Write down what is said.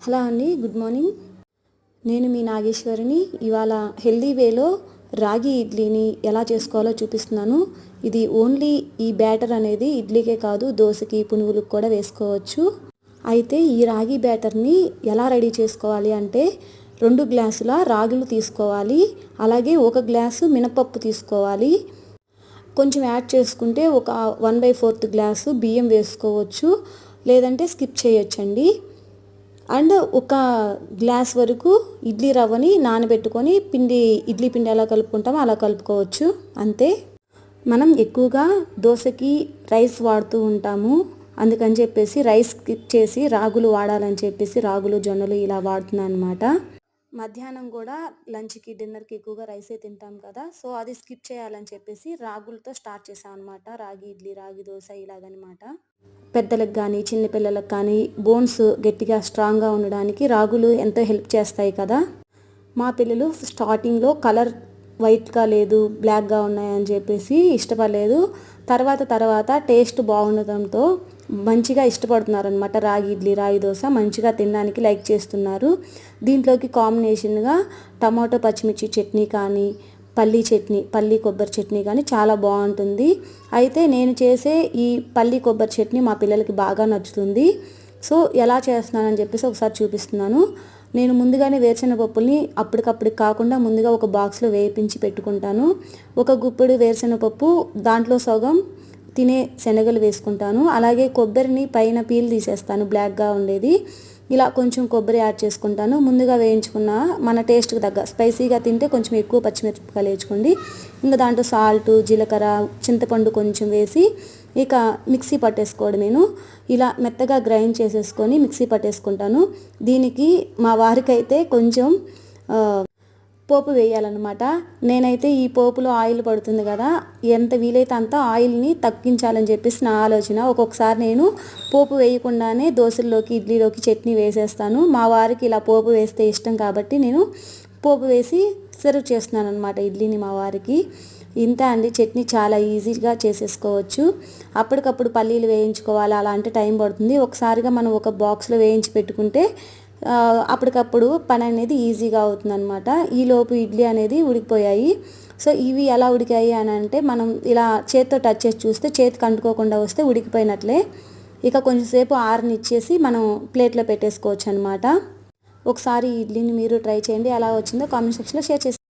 Hello అండి good morning. నేను మీ నాగేశ్వరిని. ఇవాళ హెల్దీ వేలో రాగి ఇడ్లీని ఎలా చేసుకోవాలో చూపిస్తున్నాను. ఇది ఓన్లీ ఈ బ్యాటర్ అనేది ఇడ్లీకే కాదు దోశకి పునుగులకు కూడా వేసుకోవచ్చు. అయితే ఈ రాగి బ్యాటర్ని ఎలా రెడీ చేసుకోవాలి అంటే రెండు గ్లాసుల రాగులు తీసుకోవాలి. అలాగే ఒక గ్లాసు మినపప్పు తీసుకోవాలి. కొంచెం యాడ్ చేసుకుంటే ఒక వన్ బై ఫోర్త్ గ్లాసు బియ్యం వేసుకోవచ్చు. లేదంటే స్కిప్ చేయొచ్చండి. అండ్ ఒక గ్లాస్ వరకు ఇడ్లీ రవ్వని నానబెట్టుకొని పిండి ఇడ్లీ పిండి ఎలా కలుపుకుంటామో అలా కలుపుకోవచ్చు. అంతే. మనం ఎక్కువగా దోశకి రైస్ వాడుతూ ఉంటాము. అందుకని చెప్పేసి రైస్ స్కిప్ చేసి రాగులు వాడాలని చెప్పేసి రాగులు జొన్నలు ఇలా వాడుతున్నాను అనమాట మధ్యాహ్నం కూడా లంచ్కి డిన్నర్కి ఎక్కువగా రైసే తింటాం కదా. సో అది స్కిప్ చేయాలని చెప్పేసి రాగులతో స్టార్ట్ చేసాం అనమాట రాగి ఇడ్లీ రాగి దోశ ఇలాగనమాట. పెద్దలకు కానీ చిన్నపిల్లలకు కానీ బోన్స్ గట్టిగా స్ట్రాంగ్గా ఉండడానికి రాగులు ఎంతో హెల్ప్ చేస్తాయి కదా. మా పిల్లలు స్టార్టింగ్లో కలర్ వైట్గా లేదు బ్లాక్గా ఉన్నాయని చెప్పేసి ఇష్టపడలేదు. తర్వాత తర్వాత టేస్ట్ బాగుండటంతో మంచిగా ఇష్టపడుతున్నారు అనమాట రాగి ఇడ్లీ రాగి దోశ మంచిగా తినడానికి లైక్ చేస్తున్నారు. దీంట్లోకి కాంబినేషన్గా టమాటో పచ్చిమిర్చి చట్నీ కానీ పల్లీ చట్నీ పల్లీ కొబ్బరి చట్నీ కానీ చాలా బాగుంటుంది. అయితే నేను చేసే ఈ పల్లీ కొబ్బరి చట్నీ మా పిల్లలకి బాగా నచ్చుతుంది. సో ఎలా చేస్తున్నానని చెప్పేసి ఒకసారి చూపిస్తున్నాను. నేను ముందుగానే వేరుశనగపప్పుల్ని అప్పటికప్పుడు కాకుండా ముందుగా ఒక బాక్స్లో వేయించి పెట్టుకుంటాను. ఒక గుప్పెడు వేరుశనగపప్పు దాంట్లో సగం తినే శనగలు వేసుకుంటాను. అలాగే కొబ్బరిని పైన పీల్ తీసేస్తాను బ్లాక్గా ఉండేది. ఇలా కొంచెం కొబ్బరి యాడ్ చేసుకుంటాను. ముందుగా వేయించుకున్న మన టేస్ట్కి తగ్గ స్పైసీగా తింటే కొంచెం ఎక్కువ పచ్చిమిరపకాయలు వేసుకోండి. ఇంకా దాంట్లో సాల్ట్ జీలకర్ర చింతపండు కొంచెం వేసి ఇక మిక్సీ పట్టేసుకోవడం నేను. ఇలా మెత్తగా గ్రైండ్ చేసేసుకొని మిక్సీ పట్టేసుకుంటాను. దీనికి మా వారికైతే కొంచెం పోపు వేయాలన్నమాట. నేనైతే ఈ పోపులో ఆయిల్ పడుతుంది కదా ఎంత వీలైతే అంత ఆయిల్ని తగ్గించాలని చెప్పేసి నా ఆలోచన. ఒక్కొక్కసారి నేను పోపు వేయకుండానే దోశల్లోకి ఇడ్లీలోకి చట్నీ వేసేస్తాను. మా వారికి ఇలా పోపు వేస్తే ఇష్టం కాబట్టి నేను పోపు వేసి సర్వ్ చేస్తున్నాను అనమాట ఇడ్లీని మా వారికి. ఇంత అండి చట్నీ చాలా ఈజీగా చేసేసుకోవచ్చు. అప్పటికప్పుడు పల్లీలు వేయించుకోవాలి? అలా అంటే టైం పడుతుంది. ఒకసారిగా మనం ఒక బాక్స్లో వేయించి పెట్టుకుంటే అప్పటికప్పుడు పని అనేది ఈజీగా అవుతుందన్నమాట. ఈలోపు ఇడ్లీ అనేది ఉడికిపోయాయి. సో ఇవి ఎలా ఉడికాయి అని అంటే మనం ఇలా చేత్తో టచ్ చేసి చూస్తే చేతికి అంటుకోకుండా వస్తే ఉడికిపోయినట్లే. ఇక కొంచెంసేపు ఆరనిచ్చేసి మనం ప్లేట్లో పెట్టేసుకోవచ్చు అనమాట ఒకసారి ఇడ్లీని మీరు ట్రై చేయండి. ఎలా వచ్చిందో కామెంట్ సెక్షన్లో షేర్ చేసి